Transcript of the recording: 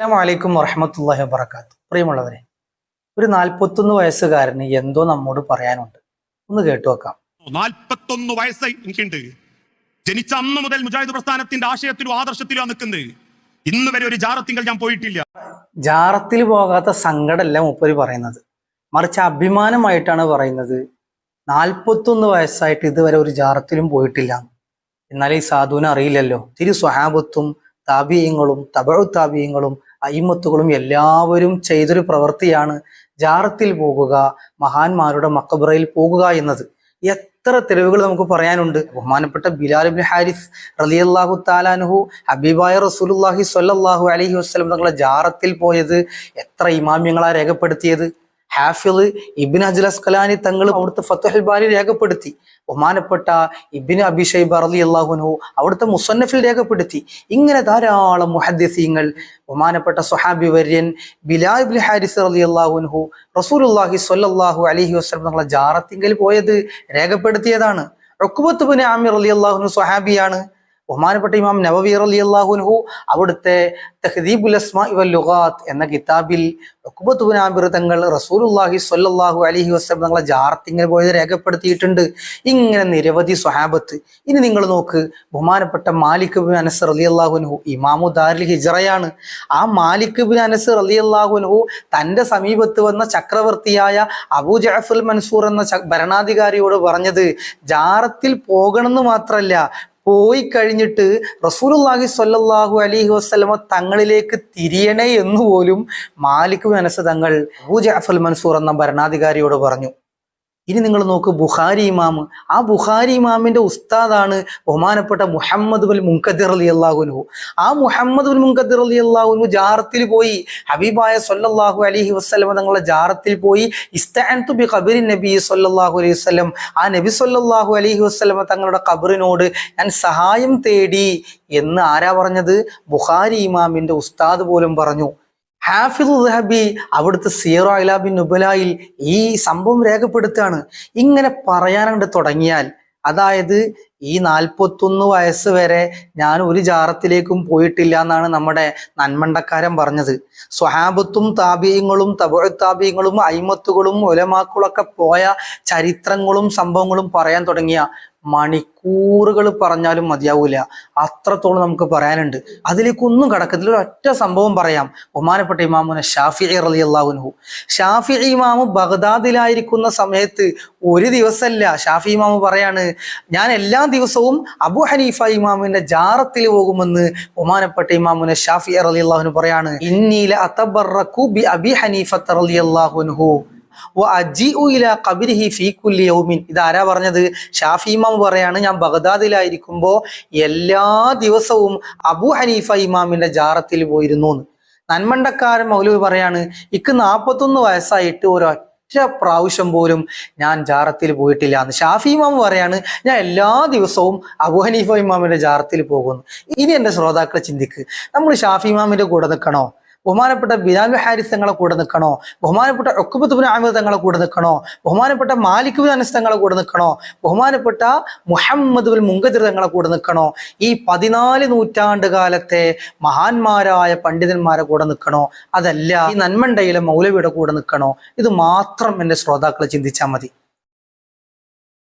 അസ്സാമലൈക്കും വറഹമത്തല്ലാഹി വബർക്കാത്തു പ്രിയമുള്ളവരെ ഒരു നാൽപ്പത്തൊന്ന് വയസ്സുകാരന് എന്തോ നമ്മോട് പറയാനുണ്ട്. ഒന്ന് കേട്ടു വെക്കാം നാൽപ്പത്തൊന്ന് വയസ്സ് എനിക്കുണ്ട്. ജനിച്ച അന്ന് മുതൽ മുജാഹിദ് പ്രസ്ഥാനത്തിന്റെ ആശയത്തിലും ആദർശത്തിലും നിൽക്കുന്നത്. ഇന്ന് വരെ ഒരു ജാറത്തിങ്കൽ ഞാൻ പോയിട്ടില്ല. ജാറത്തിൽ പോകാത്ത സങ്കടമല്ല മുപ്പര് പറയുന്നത്. മറിച്ച് അഭിമാനമായിട്ടാണ് പറയുന്നത്. നാൽപ്പത്തൊന്ന് വയസ്സായിട്ട് ഇതുവരെ ഒരു ജാറത്തിലും പോയിട്ടില്ല. എന്നാൽ ഈ സാധുവിനെ അറിയില്ലല്ലോ. തിരു സ്വഹാബത്തും താപീയങ്ങളും തബഴു താപീയങ്ങളും അയിമത്തുകളും എല്ലാവരും ചെയ്തൊരു പ്രവൃത്തിയാണ് ജാറത്തിൽ പോകുക മഹാന്മാരുടെ മക്കബറയിൽ പോകുക എന്നത്. എത്ര തെളിവുകൾ നമുക്ക് പറയാനുണ്ട്. ബഹുമാനപ്പെട്ട ബിലാൽ ഇബ്നു ഹാരിസ് റളിയല്ലാഹു താലാനുഹു ഹബീബായ റസൂലുള്ളാഹി സ്വല്ലല്ലാഹു അലഹി വസ്ലം തങ്ങളെ ജാറത്തിൽ പോയത് എത്ര ഇമാമ്യങ്ങളാ രേഖപ്പെടുത്തിയത്. ഹാഫിൾ ഇബിൻ അജുൽ അസ്കലാനി തങ്ങൾ അവിടുത്തെ ഫത്തുഹൽ ബാരി രേഖപ്പെടുത്തി. ബഹുമാനപ്പെട്ട ഇബിൻ അബിഷൈബ് അറലി അള്ളാഹുനു അവിടുത്തെ മുസന്നഫിൽ രേഖപ്പെടുത്തി. ഇങ്ങനെ ധാരാളം മുഹദ്ദിസീങ്ങൾ ബഹുമാനപ്പെട്ട സുഹാബി വര്യൻ ബിലാ ഇബ്നു ഹാരിസ് അലി അള്ളാഹുൻഹു റസൂലുല്ലാഹി സൊല്ലാഹു അലഹി വസ്ലം തങ്ങളെ ജാറത്തിങ്കൽ പോയത് രേഖപ്പെടുത്തിയതാണ്. റുക്കുബത്ത് ബിൻ ആമിർ അലി അള്ളാഹുനു സ്വഹാബിയാണ്. ബഹുമാനപ്പെട്ട ഇമാം നവവി അലി അള്ളാഹുൻഹു അവിടുത്തെ തഹദീബുൽ അസ്മാ വൽ ലുഗാത്ത് എന്ന കിതാബിൽ ആമിർ തങ്ങൾ റസൂലുള്ളാഹി സ്വല്ലല്ലാഹു അലൈഹി വസല്ലം തങ്ങളെ ജാർത്തിങ്ങനെ പോയത് രേഖപ്പെടുത്തിയിട്ടുണ്ട്. ഇങ്ങനെ നിരവധി സ്വഹാബത്ത്. ഇനി നിങ്ങൾ നോക്ക് ബഹുമാനപ്പെട്ട മാലിക് ബിൻ അനസ് അള്ളാഹുൻഹു ഇമാമു ദാരിൽ ഹിജറയാണ്. ആ മാലിക് ബിൻ അനസ് അള്ളാഹുൻഹു തന്റെ സമീപത്ത് വന്ന ചക്രവർത്തിയായ അബൂ ജഅഫർ മൻസൂർ എന്ന ഭരണാധികാരിയോട് പറഞ്ഞത് ജാറത്തിൽ പോകണമെന്ന് മാത്രമല്ല പോയി കഴിഞ്ഞിട്ട് റസൂലുള്ളാഹി സ്വല്ലല്ലാഹു അലൈഹി വസ്ലമ തങ്ങളിലേക്ക് തിരിയണേ എന്ന് പോലും മാലിക് മനസ്സ് തങ്ങൾ അബൂ ജഅഫർ മൻസൂർ എന്ന ഭരണാധികാരിയോട് പറഞ്ഞു. ഇനി നിങ്ങൾ നോക്ക് ബുഖാരി ഇമാമ് ആ ബുഖാരി ഇമാമിന്റെ ഉസ്താദാണ് ബഹുമാനപ്പെട്ട മുഹമ്മദ് ബുൽ മുൻകദ്ദിർ അലി അള്ളാഹുനു ആ മുഹമ്മദ് ബുൽ മുൻകദ്ദിർ അലി അള്ളാഹുനു ജാറത്തിൽ പോയി ഹബീബായ സൊല്ലാഹു അലഹി വസ്ലം തങ്ങളുടെ ജാറത്തിൽ പോയി ഇസ്താൻതു ബി ഖബരി നബി സൊല്ലാഹു അലൈഹി വസ്ലം ആ നബി സൊല്ലാഹു അലഹി വസ്ലമ തങ്ങളുടെ ഖബറിനോട് ഞാൻ സഹായം തേടി എന്ന് ആരാ പറഞ്ഞത്? ബുഖാരി ഇമാമിന്റെ ഉസ്താദ് പോലും പറഞ്ഞു. ഹാഫിദ് ദഹബി അവിടുത്തെ സീറോ അലാബിൻ നുബലായിൽ ഈ സംഭവം രേഖപ്പെടുത്തുകയാണ്. ഇങ്ങനെ പറയാനുണ്ട് തുടങ്ങിയാൽ അതായത് ഈ നാൽപ്പത്തൊന്ന് വയസ്സ് വരെ ഞാൻ ഒരു ജാറത്തിലേക്കും പോയിട്ടില്ല എന്നാണ് നമ്മുടെ നന്മണ്ടക്കാരൻ പറഞ്ഞത്. സ്വഹാബത്തും താപീയങ്ങളും തബു താപീയങ്ങളും അയിമത്തുകളും ഒലമാക്കളൊക്കെ പോയ ചരിത്രങ്ങളും സംഭവങ്ങളും പറയാൻ തുടങ്ങിയ മണിക്കൂറുകൾ പറഞ്ഞാലും മതിയാവില്ല അത്രത്തോളം നമുക്ക് പറയാനുണ്ട്. അതിലേക്കൊന്നും കടക്കത്തില്ല. ഒറ്റ സംഭവം പറയാം. ഒമാനപ്പെട്ട ഇമാമുന ഷാഫി റലി അള്ളാഹുനഹു ഷാഫി ഇമാമു ബഗ്ദാദിലായിരിക്കുന്ന സമയത്ത് ഒരു ദിവസമല്ല ഷാഫി ഇമാമു പറയാണ് ഞാൻ എല്ലാ ദിവസവും അബു ഹനീഫ ഇമാമിന്റെ ജാറത്തിൽ പോകുമെന്ന് ഒമാനപ്പെട്ട ഇമാമുന ഷാഫി റലി അള്ളാഹുനു പറയാണ്. ഇന്നീല അത്തബറക്കു ബി അബി ഹനീഫത്ത് റലി അള്ളാഹുനഹു ഇതാരാ പറഞ്ഞത്? ഷാഫി ഇമാം പറയാണ് ഞാൻ ബഗ്ദാദിലായിരിക്കുമ്പോ എല്ലാ ദിവസവും അബു ഹനീഫ ഇമാമിന്റെ ജാറത്തിൽ പോയിരുന്നു നന്മണ്ടക്കാരൻ മൗലവി പറയാണ് ഇക്ക് നാൽപ്പത്തൊന്ന് വയസ്സായിട്ട് ഒരൊറ്റ പ്രാവശ്യം പോലും ഞാൻ ജാറത്തിൽ പോയിട്ടില്ല എന്ന് ഷാഫി പറയാണ് ഞാൻ എല്ലാ ദിവസവും അബു ഹനീഫ ഇമാമിന്റെ ജാറത്തിൽ പോകുന്നു. ഇനി എന്റെ ശ്രോതാക്കളെ ചിന്തിക്ക് നമ്മൾ ഷാഫി ഇമാമിന്റെ കൂടെ നിൽക്കണോ? ബഹുമാനപ്പെട്ട ബിലാൽ ഹാരിസ് തങ്ങളെ കൂടെ നിൽക്കണോ? ബഹുമാനപ്പെട്ട ഒക്കുബത്തുബിൻ അഹമ്മദ് തങ്ങളെ കൂടെ നിൽക്കണോ? ബഹുമാനപ്പെട്ട മാലിക് ബിൻ അനസ് തങ്ങളെ കൂടെ നിൽക്കണോ? ബഹുമാനപ്പെട്ട മുഹമ്മദ് ബിൻ മുങ്കദിർ തങ്ങളെ കൂടെ നിൽക്കണോ? ഈ പതിനാല് നൂറ്റാണ്ട് കാലത്തെ മഹാന്മാരായ പണ്ഡിതന്മാരെ കൂടെ നിൽക്കണോ? അതല്ല ഈ നന്മണ്ടയിലെ മൗലവിയുടെ കൂടെ നിൽക്കണോ? ഇത് മാത്രം എന്റെ ശ്രോതാക്കളെ ചിന്തിച്ചാൽ മതി.